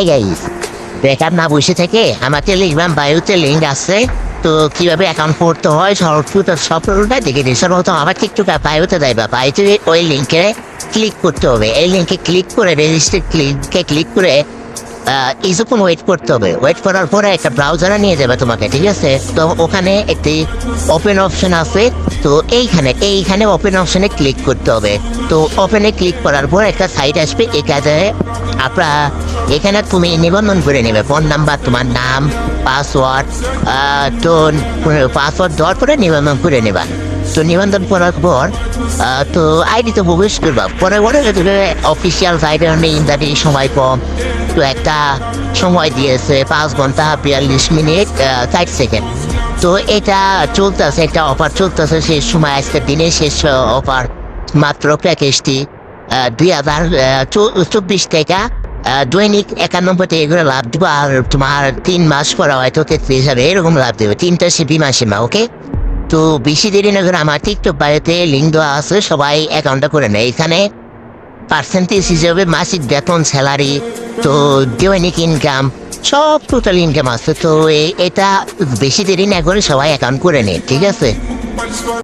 এই গাইস বেকার না বসে থেকে আমার টেলিগ্রাম বায়ুতে লিঙ্ক আছে। তো কীভাবে অ্যাকাউন্ট করতে হয় সর্বপ্রথম সফলটা দেখে দিই সর্বপ্রথম আমার টিকটক বায়ুতে দেয় বা বায়ুতে ওই লিঙ্কে ক্লিক করতে হবে। এই লিঙ্কে ক্লিক করে রেজিস্টার ক্লিকে ক্লিক করে কিছুক্ষণ ওয়েট করতে হবে ওয়েট করার পরে একটা ব্রাউজারে নিয়ে যাবে তোমাকে, ঠিক আছে? তো ওখানে একটি ওপেন অপশন আছে। তো এইখানে এইখানে ওপেন অপশনে ক্লিক করতে হবে। তো ওপেনে ক্লিক করার পর একটা সাইট আসবে। এখানে আপনার এখানে তুমি নিবন্ধন করে নেবে ফোন নাম্বার, তোমার নাম, পাসওয়ার্ড টোন পাসওয়ার্ড দেওয়ার পরে নিবন্ধন করে নেবা। তো নিবন্ধন করার পর তো আইডি তো প্রবেশ করবা। পরে পরে অফিসিয়াল সাইডে ইন্টারনেট সময় কম, তো একটা সময় দিয়েছে, পাঁচ ঘণ্টা বিয়াল্লিশ মিনিট ষাট সেকেন্ড। তো এটা চলতেছে, একটা অফার চলতেছে, সেই সময় আজকের দিনে শেষ অফার মাত্র প্যাকেজটি দুই হাজার চব্বিশ টাকা দৈনিক একানব্বই টাকা করে লাভ দেবো, আর তোমার তিন মাস পর হয়তো তেত্রিশ হাজার এরকম লাভ দেবে। তিনটা সে বিমা সীমা, ওকে? তো বেশি দেরি না করে আমার টিকটক বাড়িতে লিঙ্ক দেওয়া আছে, সবাই অ্যাকাউন্টটা করে নেয়। এখানে পার্সেন্টেজ হিসেবে মাসিক বেতন স্যালারি তো দৈনিক ইনকাম সব টোটাল ইনকাম আছে। তো এটা বেশি দেরি না করে সবাই অ্যাকাউন্ট করে নেয়, ঠিক আছে?